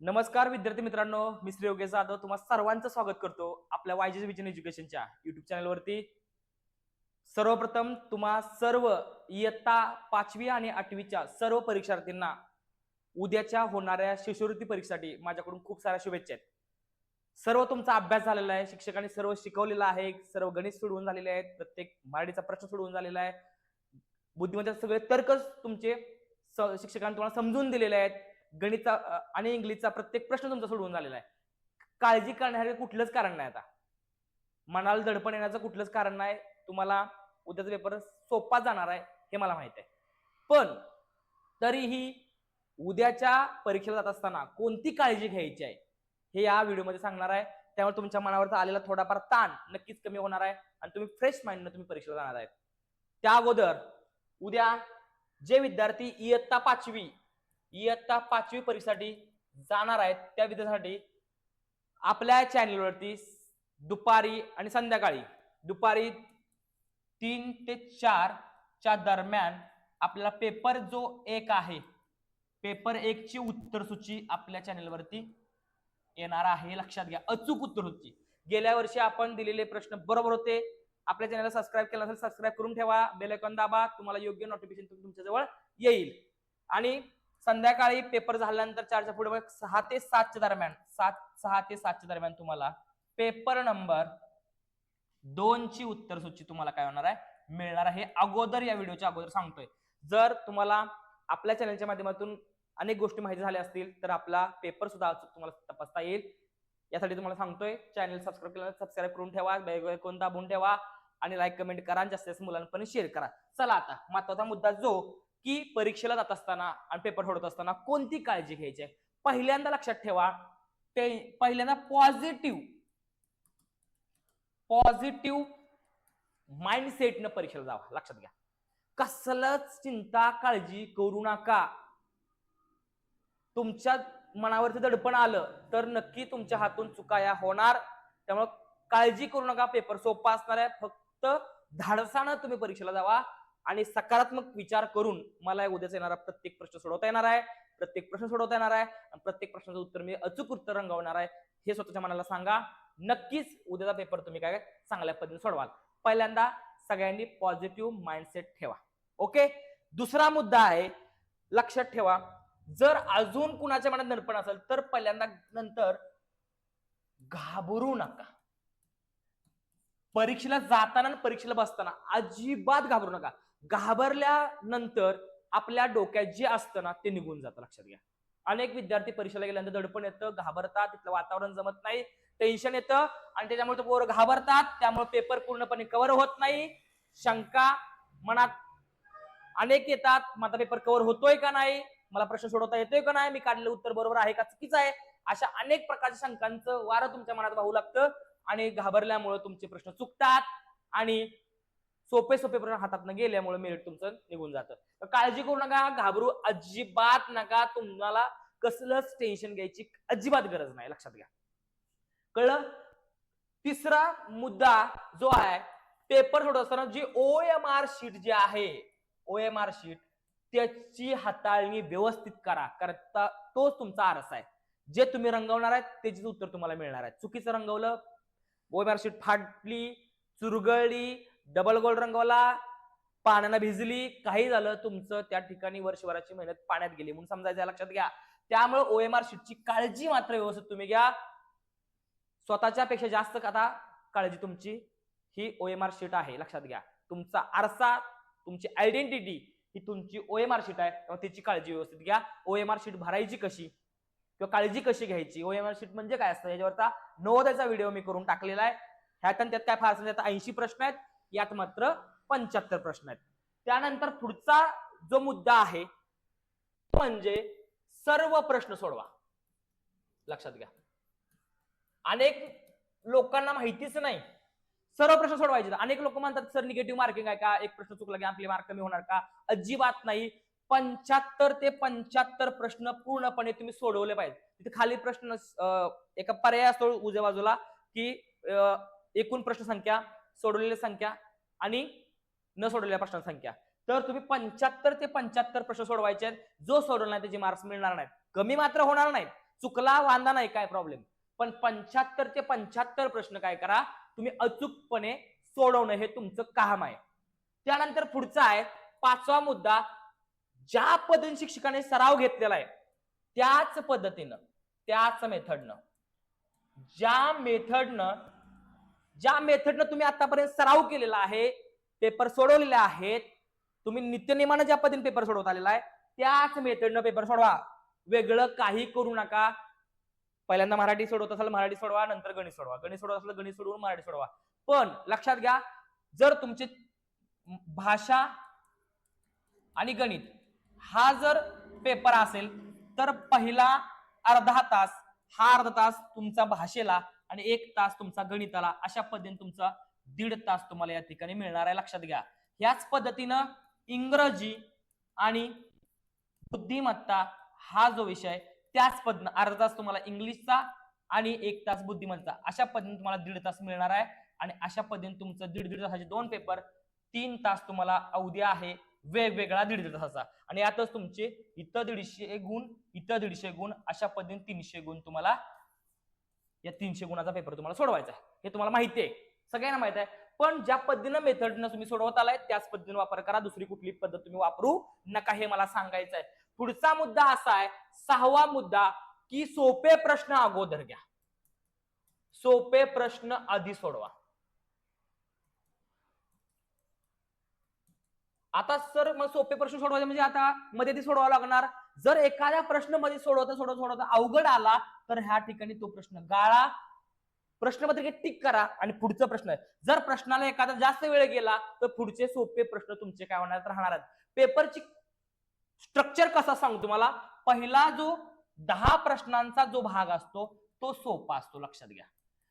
नमस्कार विद्यार्थी मित्रांनो मी श्री योगेश जाधव. तुम्हाला सर्वांचं स्वागत करतो आपल्या वायजेस विजन एज्युकेशनच्या युट्यूब चॅनलवरती सर्वप्रथम तुम्हा सर्व इयत्ता पाचवी आणि आठवीच्या सर्व परीक्षार्थींना उद्याच्या होणाऱ्या शिष्यवृत्ती परीक्षेसाठी माझ्याकडून खूप साऱ्या शुभेच्छा आहेत. सर्व तुमचा अभ्यास झालेला आहे शिक्षकांनी सर्व शिकवलेलं आहे सर्व गणित सोडवून झालेले आहेत प्रत्येक मराठीचा प्रश्न सोडवून झालेला आहे. बुद्धिमत्ता सगळे तर्कच तुमचे शिक्षकांनी तुम्हाला समजून दिलेले आहेत. गणितचा आणि इंग्लिशचा प्रत्येक प्रश्न तुमचा सोडवून झालेला आहे. काळजी करण्याचे कुठलंच कारण नाही आता. मनाला दडपण येण्याचं कुठलंच कारण नाही. तुम्हाला उद्याचा पेपर सोपा जाणार आहे हे मला माहीत आहे. पण तरीही उद्याच्या परीक्षेला जात असताना कोणती काळजी घ्यायची आहे हे या व्हिडिओमध्ये सांगणार आहे. त्यामुळे तुमच्या मनावरचा आलेला थोडाफार ताण नक्कीच कमी होणार आहे आणि तुम्ही फ्रेश माइंडनं तुम्ही परीक्षेला जाणार आहे त्या अगोदर उद्या जे विद्यार्थी इयत्ता पाचवी इयत्ता पाचवी परीक्षेसाठी जाणार आहेत. त्या विद्यार्थ्यांसाठी आपल्या चॅनलवरती दुपारी आणि संध्याकाळी दुपारी तीन ते चारच्या दरम्यान आपला पेपर जो एक आहे पेपर एकची उत्तरसूची आपल्या चॅनलवरती येणार आहे. लक्षात घ्या. अचूक उत्तरसूची गेल्या वर्षी आपण दिलेले प्रश्न बरोबर होते. आपल्या चॅनलला सबस्क्राईब केला असेल सबस्क्राईब करून ठेवा. बेलकॉन दाबा. तुम्हाला योग्य नोटिफिकेशन तुमच्याजवळ येईल. आणि संध्याकाळी पेपर झाल्यानंतर चारच्या पुढे सहा ते सातच्या दरम्यान सात सहा ते सातच्या दरम्यान तुम्हाला पेपर नंबर दोनची उत्तर सूची तुम्हाला काय होणार आहे? मिळणार आहे. अगोदर या व्हिडिओच्या अगोदर सांगतोय. जर तुम्हाला आपल्या चॅनलच्या माध्यमातून अनेक गोष्टी माहिती झाल्या असतील तर आपला पेपर सुद्धा अचूक तुम्हाला तपासता येईल. यासाठी तुम्हाला सांगतोय चॅनल सबस्क्राईब केलं सबस्क्राईब करून ठेवा कोण दाबून ठेवा आणि लाईक कमेंट करा आणि जास्तीत जास्त मुलांपर्यंत शेअर करा. चला आता महत्त्वाचा मुद्दा जो की परीक्षेला जात असताना आणि पेपर सोडत असताना कोणती काळजी घ्यायची? आहे पहिल्यांदा लक्षात ठेवा ते पहिल्यांदा पॉझिटिव्ह पॉझिटिव्ह माइंडसेटनं परीक्षेला जावा लक्षात घ्या. कसलंच चिंता काळजी करू नका. तुमच्या मनावरती दडपण आलं तर नक्की तुमच्या हातून चुकाया होणार. त्यामुळे काळजी करू नका पेपर सोपा असणार आहे फक्त धाडसानं तुम्ही परीक्षेला जावा. आणि सकारात्मक विचार करून मला उद्याच येणारा प्रत्येक प्रश्न सोडवता येणार आहे. प्रत्येक प्रश्न सोडवता येणार आहे आणि प्रत्येक प्रश्नाचं उत्तर मी अचूक उत्तर रंगवणार आहे. हे स्वतःच्या मनाला सांगा. नक्कीच उद्याचा पेपर तुम्ही काय चांगल्या पद्धतीने सोडवाल. पहिल्यांदा सगळ्यांनी पॉझिटिव्ह माइंडसेट ठेवा. ओके दुसरा मुद्दा आहे लक्षात ठेवा. जर अजून कुणाच्या मनात दडपण असेल तर पहिल्यांदा नंतर घाबरू नका. परीक्षेला जाताना आणि परीक्षेला बसताना अजिबात घाबरू नका. घाबरल्यानंतर आपल्या डोक्यात जे असतं ना ते निघून जातं लक्षात घ्या. अनेक विद्यार्थी परीक्षेला गेल्यानंतर दडपण येतं घाबरतात तिथलं वातावरण जमत नाही टेन्शन येतं आणि त्याच्यामुळे तो पोरं घाबरतात त्यामुळे पेपर पूर्णपणे कव्हर होत नाही. शंका मनात अनेक येतात माझा पेपर कव्हर होतोय का नाही? मला प्रश्न सोडवता येतोय का नाही? मी काढलेलं उत्तर बरोबर आहे का? चुकीचं आहे. अशा अनेक प्रकारच्या शंकांचं वारं तुमच्या मनात वाहू लागतं आणि घाबरल्यामुळे तुमचे प्रश्न चुकतात आणि सोपे सोपे प्रश्न हातातनं गेल्यामुळे मेरिट तुमचं निघून जातं. तर काळजी करू नका घाबरू अजिबात नका. तुम्हाला कसलंच टेन्शन घ्यायची अजिबात गरज नाही. लक्षात घ्या. कळलं? तिसरा मुद्दा जो आहे पेपर सोडत असताना जी ओ एम आर शीट जी आहे ओ एम आर शीट त्याची हाताळणी व्यवस्थित करा. कारण तोच तुमचा आरसा आहे. जे तुम्ही रंगवणार आहे त्याचीच उत्तर तुम्हाला मिळणार आहे चुकीचं रंगवलं ओ एम आर शीट फाटली चुरगळली डबल गोल्ड रंगवला पाण्यानं भिजली काही झालं तुमचं त्या ठिकाणी वर्षभराची मेहनत पाण्यात गेली. म्हणून समजायचं लक्षात घ्या. त्यामुळे ओ एम आर शीटची काळजी मात्र व्यवस्थित तुम्ही घ्या. स्वतःच्या पेक्षा जास्त आता काळजी तुमची? ही ओ एम आर शीट आहे लक्षात घ्या. तुमचा आरसा तुमची आयडेंटिटी ही तुमची ओ एम आर शीट आहे. तेव्हा त्याची काळजी व्यवस्थित घ्या. ओ एम आर शीट भरायची कशी? किंवा काळजी कशी घ्यायची? ओ एम आर शीट म्हणजे काय असतं? याच्यावरचा नवोदयाचा व्हिडिओ मी करून टाकलेला आहे. ह्यात त्यात काय फार त्यात ऐंशी प्रश्न आहेत. यात मात्र पंच्याहत्तर प्रश्न आहेत. त्यानंतर पुढचा जो मुद्दा आहे तो म्हणजे सर्व प्रश्न सोडवा. लक्षात घ्या. अनेक लोकांना माहितीच नाही. सर्व प्रश्न सोडवायचे. अनेक लोक म्हणतात सर निगेटिव्ह मार्किंग आहे का? एक प्रश्न चुकला की आपले मार्क कमी होणार का? अजिबात नाही. पंच्याहत्तर ते पंच्याहत्तर प्रश्न पूर्णपणे तुम्ही सोडवले पाहिजे तिथे खाली प्रश्न एका पर्याय असतो उजव्या बाजूला की एकूण प्रश्न संख्या सोडवलेल्या संख्या आणि न सोडवलेल्या प्रश्नांची संख्या. तर तुम्ही पंच्याहत्तर ते पंच्याहत्तर प्रश्न सोडवायचे आहेत. जो सोडवला नाही त्याचे मार्क्स मिळणार नाहीत. कमी मात्र होणार नाहीत. चुकला वांदा नाही काय प्रॉब्लेम पण पंच्याहत्तर ते पंच्याहत्तर प्रश्न काय करा? तुम्ही अचूकपणे सोडवणं हे तुमचं काम आहे. त्यानंतर पुढचा आहे पाचवा मुद्दा ज्या पद्धतीने शिक्षकाने सराव घेतलेला आहे त्याच पद्धतीनं त्याच मेथडनं ज्या मेथडनं ज्या मेथडनं तुम्ही आतापर्यंत सराव केलेला आहे पेपर सोडवलेले आहेत तुम्ही नित्यनियमानं ज्या पद्धतीने पेपर सोडवत आलेला आहे त्याच मेथडनं पेपर सोडवा. वेगळं काही करू नका. पहिल्यांदा मराठी सोडवत असाल मराठी सोडवा नंतर गणित सोडवा. गणित सोडवत असेल गणित सोडवून मराठी सोडवा. पण लक्षात घ्या जर तुमची भाषा आणि गणित हा जर पेपर असेल तर पहिला अर्धा तास हा अर्धा तास तुमचा भाषेला आणि एक तास तुमचा गणिताला अशा पद्धतीने तुमचा दीड तास तुम्हाला या ठिकाणी मिळणार आहे. लक्षात घ्या. ह्याच पद्धतीनं इंग्रजी आणि बुद्धिमत्ता हा जो विषय आहे, त्याच पद्धतीनं अर्धा तास तुम्हाला इंग्लिशचा आणि एक तास बुद्धिमत्ता अशा पद्धतीने तुम्हाला दीड तास मिळणार आहे. आणि अशा पद्धतीने तुमचं दीड दीड तासाचे दोन पेपर तीन तास तुम्हाला अवधी आहे वेगवेगळा दीड दीड तासाचा. आणि यातच तुमचे इथं दीडशे गुण इथं दीडशे गुण अशा पद्धतीने तीनशे गुण तुम्हाला या तीनशे गुणाचा पेपर तुम्हाला सोडवायचा आहे. हे तुम्हाला माहिती आहे. सगळ्यांना माहिती आहे. पण ज्या पद्धतीनं मेथडनं तुम्ही सोडवत आलाय त्याच पद्धतीने वापर करा. दुसरी कुठली पद्धत तुम्ही वापरू नका हे मला सांगायचं आहे. पुढचा मुद्दा असा आहे सहावा मुद्दा की सोपे प्रश्न अगोदर घ्या. सोपे प्रश्न आधी सोडवा. आता सर मग सोपे प्रश्न सोडवायचे म्हणजे आता मध्ये ती सोडवावा लागणार. जर एखाद्या प्रश्नमध्ये सोडवता सोडवता सोडवता अवघड आला तर ह्या ठिकाणी तो प्रश्न गाळा. प्रश्नपत्रिकेत टिक करा आणि पुढचा प्रश्न आहे. जर प्रश्नाला एखादा जास्त वेळ गेला तर पुढचे सोपे प्रश्न तुमचे काय होणार राहणार आहेत. पेपरची स्ट्रक्चर कसा सांगू तुम्हाला? पहिला जो दहा प्रश्नांचा जो भाग असतो तो सोपा असतो लक्षात घ्या.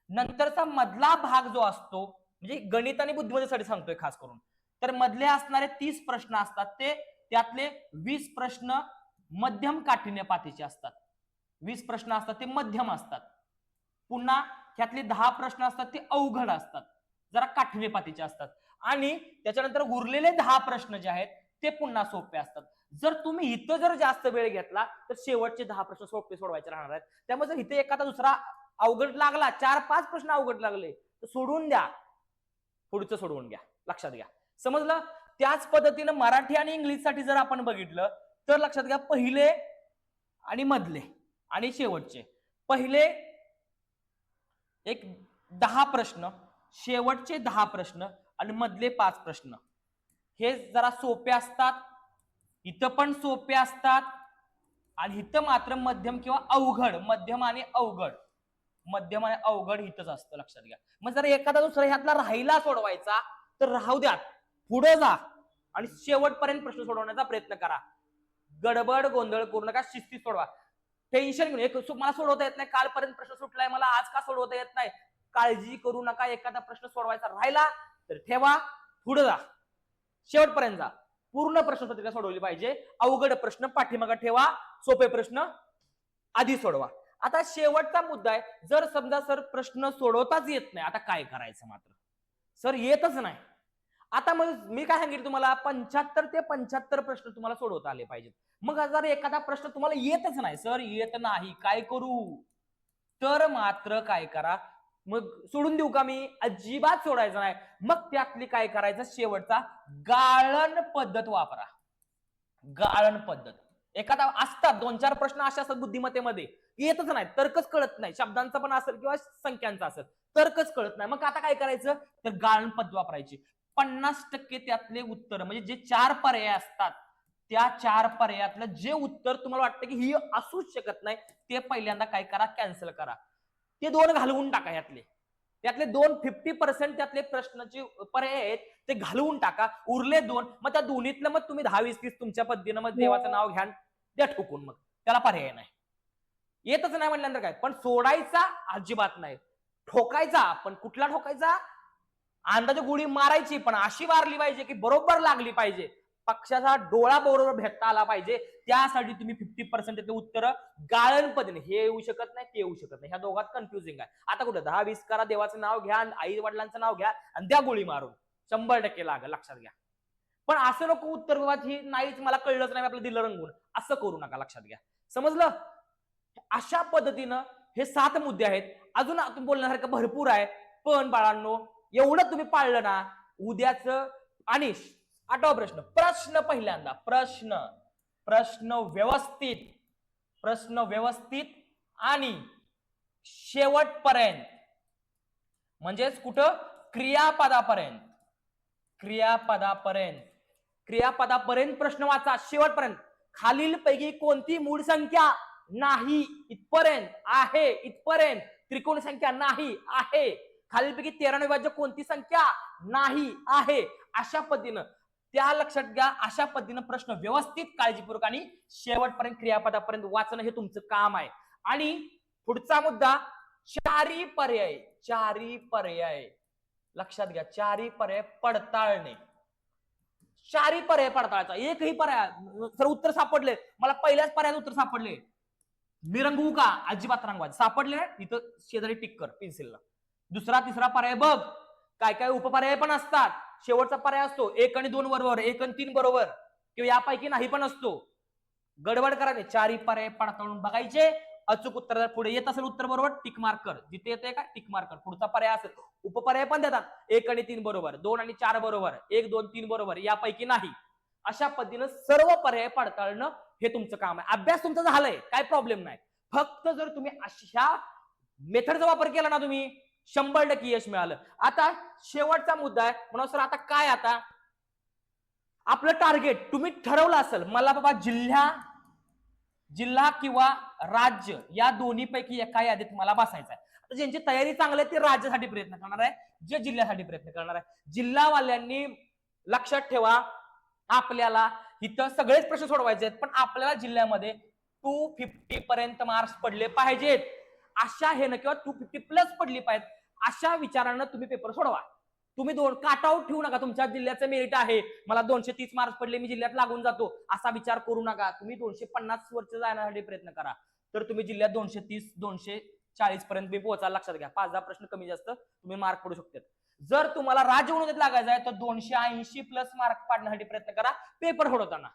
नंतरचा मधला भाग जो असतो म्हणजे गणित आणि बुद्धिमत्तेसाठी सांगतोय खास करून. तर मधले असणारे तीस प्रश्न असतात ते त्यातले वीस प्रश्न मध्यम काठिण्य पातीचे असतात. वीस प्रश्न असतात ते मध्यम असतात. पुन्हा त्यातले दहा प्रश्न असतात ते अवघड असतात. जरा काठिण्य पातीचे असतात. आणि त्याच्यानंतर उरलेले दहा प्रश्न जे आहेत ते पुन्हा सोपे असतात. जर तुम्ही इथं जर जास्त वेळ घेतला तर शेवटचे दहा प्रश्न सोपे सोडवायचे राहणार आहेत. त्यामुळे जर इथे एखादा दुसरा अवघड लागला चार पाच प्रश्न अवघड लागले तर सोडून द्या. पुढचं सोडवून घ्या. लक्षात घ्या. समजलं? त्याच पद्धतीनं मराठी आणि इंग्लिशसाठी जर आपण बघितलं तर लक्षात घ्या पहिले आणि मधले आणि शेवटचे. पहिले एक दहा प्रश्न शेवटचे दहा प्रश्न आणि मधले पाच प्रश्न. हे जरा सोपे असतात इथं पण सोपे असतात आणि इथं मात्र मध्यम किंवा अवघड मध्यम आणि अवघड. मध्यम आणि अवघड इथंच असतं लक्षात घ्या. मग जर एखादा दुसरा ह्यातला राहिला सोडवायचा तर राहू द्या पुढे जा आणि शेवटपर्यंत प्रश्न सोडवण्याचा प्रयत्न करा. गडबड गोंधळ करू नका शिस्ती सोडवा. टेन्शन घेऊन एक मला सोडवता येत नाही. कालपर्यंत प्रश्न सुटलाय मला आज का सोडवता येत नाही? काळजी करू नका एखादा प्रश्न सोडवायचा राहिला तर ठेवा पुढे जा. शेवटपर्यंत जा. पूर्ण प्रश्नपत्रिका सोडवली पाहिजे. अवघड प्रश्न पाठीमागा ठेवा. सोपे प्रश्न आधी सोडवा. आता शेवटचा मुद्दा आहे. जर समजा सर प्रश्न सोडवताच येत नाही आता काय करायचं मात्र? सर येतच नाही. आता मग मी काय सांगितलं तुम्हाला? पंच्याहत्तर ते पंच्याहत्तर प्रश्न तुम्हाला सोडवता आले पाहिजेत. मग जर एखादा प्रश्न तुम्हाला येतच नाही सर येत नाही काय करू? तर मात्र काय करा? मग सोडून देऊ का मी? अजिबात सोडायचं नाही. मग त्यातली काय करायचं? शेवटचा गाळण पद्धत वापरा. गाळण पद्धत. एखादा असतात दोन चार प्रश्न असे असतात बुद्धिमत्तेमध्ये. येतच नाही तर्कच कळत नाही. शब्दांचा पण असेल किंवा संख्यांचा असेल तर्कच कळत नाही. मग आता काय करायचं? तर गाळण पद्धत वापरायची. पन्नास टक्के त्यातले उत्तर म्हणजे जे चार पर्याय असतात त्या चार पर्यायातलं जे उत्तर तुम्हाला वाटतं की ही असूच शकत नाही ते पहिल्यांदा काय करा कॅन्सल करा. ते दोन घालवून टाका यातले. त्यातले दोन फिफ्टी पर्सेंट त्यातले प्रश्नाचे पर्याय आहेत ते घालवून टाका. उरले दोन मग त्या दोन्हीतलं मग तुम्ही दहा वीस तीस तुमच्या पद्धतीनं मग देवाचं नाव घ्या द्या ठोकून मग. त्याला पर्याय नाही. येतच नाही म्हटल्यानंतर काय? पण सोडायचा अजिबात नाही. ठोकायचा पण कुठला ठोकायचा? अंदाजे गोळी मारायची पण अशी मारली पाहिजे की बरोबर लागली पाहिजे. पक्षाचा डोळा बरोबर भेटता आला पाहिजे. त्यासाठी तुम्ही फिफ्टी पर्सेंट ते उत्तर. गाळण पद्धतीने हे येऊ शकत नाही ते येऊ शकत नाही. ह्या दोघात कन्फ्युजिंग आहे. आता कुठं? दहा वीस करा देवाचं नाव घ्या आई वडिलांचं नाव घ्या आणि द्या गोळी मारून. शंभर टक्के लागेल लक्षात घ्या. पण असं नको उत्तर बाबा ही नाहीच मला कळलंच नाही आपलं दिलं रंगून. असं करू नका लक्षात घ्या. समजलं? अशा पद्धतीनं हे सात मुद्दे आहेत. अजून बोलण्यासारखं भरपूर आहे. पण बाळांनो एवढं तुम्ही पाळलं ना उद्याचं आणि आठवा प्रश्न. प्रश्न पहिल्यांदा. प्रश्न. प्रश्न व्यवस्थित. प्रश्न व्यवस्थित आणि शेवटपर्यंत. म्हणजेच कुठं? क्रियापदापर्यंत. क्रियापदापर्यंत. क्रियापदापर्यंत प्रश्न वाचा. शेवटपर्यंत. खालील पैकी कोणती मूळ संख्या नाही? इथपर्यंत आहे. इथपर्यंत. त्रिकोण संख्या नाही आहे. खालीलपैकी तेरा विभाज्य कोणती संख्या नाही आहे? अशा पद्धतीनं त्या लक्षात घ्या अशा पद्धतीनं प्रश्न व्यवस्थित काळजीपूर्वक आणि शेवटपर्यंत क्रियापदापर्यंत वाचणं हे तुमचं काम आहे. आणि पुढचा मुद्दा चारी पर्याय चारी पर्याय. लक्षात घ्या चारी पर्याय पडताळणे. चारी पर्याय पडताळायचा. एकही पर्याय सर उत्तर सापडले मला पहिल्याच पर्यायात उत्तर सापडले. मी रंगवू का? अजिबात रंगवा सापडले इथं शेजारी टिक कर पेन्सिलला दुसरा तिसरा पर्याय बघ. काय काय उपपर्याय पण असतात. शेवटचा पर्याय असतो. एक आणि दोन बरोबर एक आणि तीन बरोबर. किंवा यापैकी नाही पण असतो. गडबड करायचे चारही पर्याय पडताळून बघायचे. अचूक उत्तर जर पुढे येत असेल उत्तर बरोबर टिक मार्क कर. जिथे येते का टिक मार्क कर. पुढचा पर्याय असेल. उपपर्याय पण देतात. एक आणि तीन बरोबर. दोन आणि चार बरोबर. एक दोन तीन बरोबर. यापैकी नाही. अशा पद्धतीनं सर्व पर्याय पडताळणं हे तुमचं काम आहे. अभ्यास तुमचा झालाय. काय प्रॉब्लेम नाही. फक्त जर तुम्ही अशा मेथडचा वापर केला ना तुम्ही शंभर टक्के यश मिळालं. आता शेवटचा मुद्दा आहे. म्हणून सर आता काय आता? आपलं टार्गेट तुम्ही ठरवलं असेल. मला बाबा जिल्हा जिल्हा किंवा राज्य या दोन्हीपैकी एका यादीत मला बसायचं आहे. आता ज्यांची तयारी चांगली आहे ते राज्यासाठी प्रयत्न करणार आहे जे जिल्ह्यासाठी प्रयत्न करणार आहे. जिल्हावाल्यांनी लक्षात ठेवा आपल्याला इथं सगळेच प्रश्न सोडवायचे आहेत पण आपल्याला जिल्ह्यामध्ये टू फिफ्टी पर्यंत मार्क्स पडले पाहिजेत. अशा हे न किंवा टू फिफ्टी प्लस पडली पाहिजेत. अशा विचारानं तुम्ही पेपर सोडवा. तुम्ही दोन काटआउट ठेवू नका. तुमच्या जिल्ह्याचं मेरिट आहे. मला दोनशे तीस मार्क्स पडले मी जिल्ह्यात लागून जातो. असा विचार करू नका. तुम्ही दोनशे पन्नास वर्ष जाण्यासाठी प्रयत्न करा. तर तुम्ही जिल्ह्यात दोनशे तीस दोनशे चाळीस पर्यंत मी पोहोचायला लक्षात घ्या. पाच दहा प्रश्न कमी जास्त तुम्ही मार्क पडू शकतात. जर तुम्हाला राज्य लागायचं आहे तर दोनशे ऐंशी प्लस मार्क पाडण्यासाठी प्रयत्न करा. पेपर सोडवताना.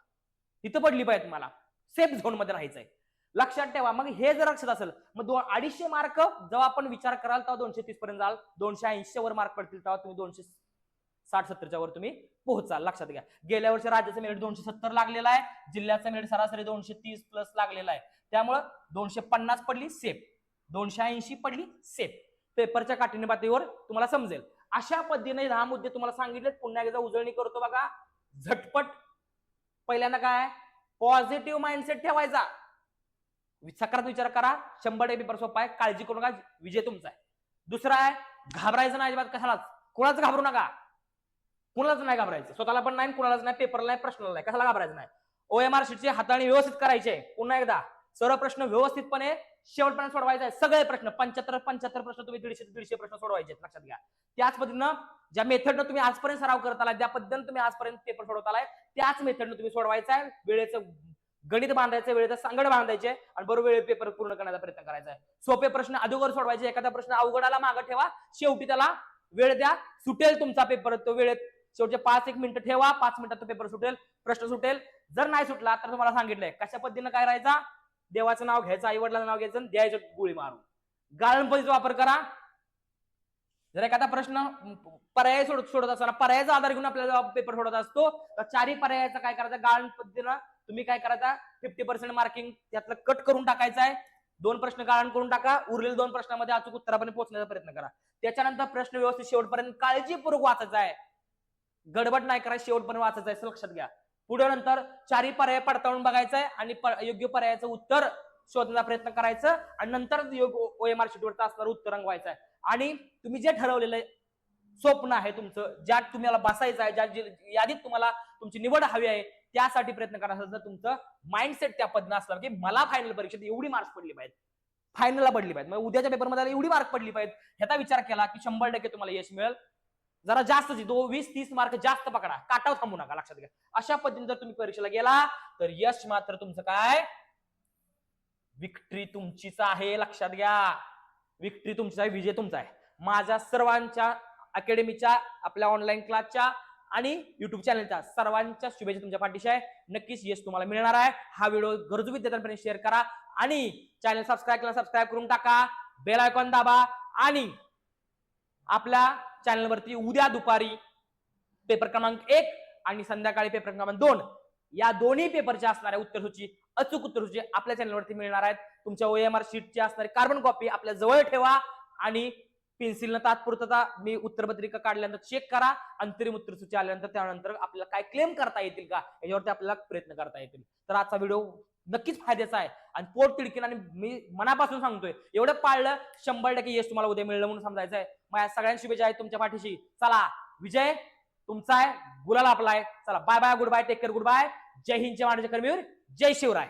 इथं पडली पाहिजे तुम्हाला सेफ झोनमध्ये राहायचंय. लक्षात ठेवा. मग हे जर लक्षात असेल मग दोन अडीचशे मार्क जेव्हा आपण विचार कराल तेव्हा दोनशे तीस पर्यंत जाल. दोनशे ऐंशी वर मार्क पडतील तेव्हा तुम्ही दोनशे साठ सत्तरच्या वर तुम्ही पोहोचाल. लक्षात घ्या. गेल्या वर्षी राज्याचा मेरिट दोनशे सत्तर लागलेला आहे. जिल्ह्याचा मेरिट सरासरी दोनशे तीस प्लस लागलेला आहे. त्यामुळं दोनशे पन्नास पडली सेफ दोनशे ऐंशी पडली सेफ पेपरच्या काठीने पातळीवर तुम्हाला समजेल. अशा पद्धतीने दहा मुद्दे तुम्हाला सांगितले पुन्हा एकदा उजळणी करतो बघा. झटपट. पहिल्यांदा काय? पॉझिटिव्ह माइंडसेट ठेवायचा. सकारात्मक विचार करा शंभर टक्के पेपर सोपा आहे काळजी करू नका विजय तुमचा आहे. दुसरा आहे घाबरायचं नाही अजिबात कशालाच. कोणाच घाबरू नका. कुणालाच नाही घाबरायचं. स्वतःला पण नाही कुणालाच नाही पेपरला नाही प्रश्नाला नाही. कशाला घाबरायचं नाही? ओएमआर शीटची हाताळणी व्यवस्थित करायचे. पुन्हा एकदा सर्व प्रश्न व्यवस्थितपणे शेवटपर्यंत सोडवायचे आहे सगळे प्रश्न पंच्याहत्तर पंच्याहत्तर प्रश्न तुम्ही दीडशे दीडशे प्रश्न सोडवायचे लक्षात घ्या. त्याच पद्धतीनं ज्या मेथडनं तुम्ही आजपर्यंत सराव करत आला ज्या पद्धतीनं तुम्ही आजपर्यंत पेपर सोडवत आलाय त्याच मेथडनं तुम्ही सोडवायचा आहे. वेळेचं गणित बांधायचं वेळेचं सांगड बांधायचे आणि बरोबर वेळ पेपर पूर्ण करण्याचा प्रयत्न करायचा आहे. सोपे प्रश्न अगोदर सोडवायचे एखादा प्रश्न अवघडाला मागं ठेवा. शेवटी त्याला वेळ द्या सुटेल तुमचा पेपर तो वेळेत. शेवटचे पाच एक मिनिटं ठेवा पाच मिनिटात तो पेपर सुटेल प्रश्न सुटेल. जर नाही सुटला तर तुम्हाला सांगितलंय कशा पद्धतीनं काय राहायचा? देवाचं नाव घ्यायचं आई वडिलांचं नाव घ्यायचं द्यायचं गोळी मारून. गाळण पद्धतीचा वापर करा. जर एखादा प्रश्न पर्याय सोडत सोडत असताना पर्यायाचा आधार घेऊन आपल्याला पेपर सोडत असतो तर चारही पर्यायाचा काय करायचं? गाळण पद्धतीनं तुम्ही काय करायचा फिफ्टी पर्सेंट मार्किंग त्यातलं कट करून टाकायचं आहे. दोन प्रश्न गाळण करून टाका. उरलेले दोन प्रश्नामध्ये अचूक उत्तरापर्यंत पोहोचण्याचा प्रयत्न करा. त्याच्यानंतर प्रश्न व्यवस्थित शेवटपर्यंत काळजीपूर्वक वाचायचा आहे. गडबड नाही करायचं शेवटपर्यंत वाचायचं आहे. असं लक्षात घ्या. पुढे नंतर चारही पर्याय पडताळून बघायचा आहे आणि योग्य पर्यायाचं उत्तर शोधण्याचा प्रयत्न करायचं. आणि नंतर योग्य ओएमआर शीटवरचं असणार उत्तर रंगवायचं आहे. आणि तुम्ही जे ठरवलेलं स्वप्न आहे तुमचं. ज्यात तुम्हाला बसायचं आहे ज्या यादीत तुम्हाला तुमची निवड हवी आहे त्यासाठी प्रयत्न करा असेल तर तुमचं माइंडसेट त्या पद्धतीनं असणार. की मला फायनल परीक्षेत एवढी मार्क्स पडली पाहिजे फायनलला पडली पाहिजे मग उद्याच्या पेपरमध्ये एवढी मार्क पडली पाहिजे ह्याचा विचार केला की शंभर टक्के तुम्हाला यश मिळेल. जरा जास्त दो वीस तीस मार्क जास्त पकडा. काटाव थांबू नका लक्षात घ्या. अशा पद्धतीने जर तुम्ही परीक्षेला गेला तर यश मात्र तुमचं काय? विक्ट्री तुमचीच आहे लक्षात घ्या. विक्ट्री तुमची आहे विजय तुमचा आहे. माझ्या सर्वांच्या अकॅडमीच्या आपल्या ऑनलाईन क्लासच्या आणि युट्यूब चॅनलच्या सर्वांच्या शुभेच्छा तुमच्या पाठीशी आहे. नक्कीच यश तुम्हाला मिळणार आहे. हा व्हिडिओ गरजू विद्यार्थ्यांपर्यंत शेअर करा आणि चॅनल सबस्क्राईब केला सबस्क्राईब करून टाका. बेल आयकॉन दाबा आणि आपल्या चॅनलवरती उद्या दुपारी पेपर क्रमांक एक आणि संध्याकाळी पेपर क्रमांक दोन या दोन्ही पेपरच्या असणाऱ्या उत्तरसूची अचूक उत्तरसूची आपल्या चॅनलवरती मिळणार आहेत. तुमच्या ओएमआर शीटची असणारी कार्बन कॉपी आपल्या जवळ ठेवा आणि पेन्सिलनं तात्पुरता मी उत्तरपत्रिका काढल्यानंतर चेक करा अंतरिम उत्तर सूची आल्यानंतर त्यानंतर आपल्याला काय क्लेम करता येतील का याच्यावरती आपल्याला प्रयत्न करता येतील. तर आजचा व्हिडिओ नक्कीच फायद्याचा आहे. आणि पोट तिडकीन आणि मी मनापासून सांगतोय एवढं पाळलं शंभर टक्के यश तुम्हाला उद्या मिळलं म्हणून समजायचं आहे. माझ्या सगळ्यांची शुभेच्छा आहे तुमच्या पाठीशी. चला विजय तुमचा आहे गुलाल आपला आहे. चला bye bye goodbye take care goodbye जय हिंद जय महाराज कर्मीवर जय शिवराय.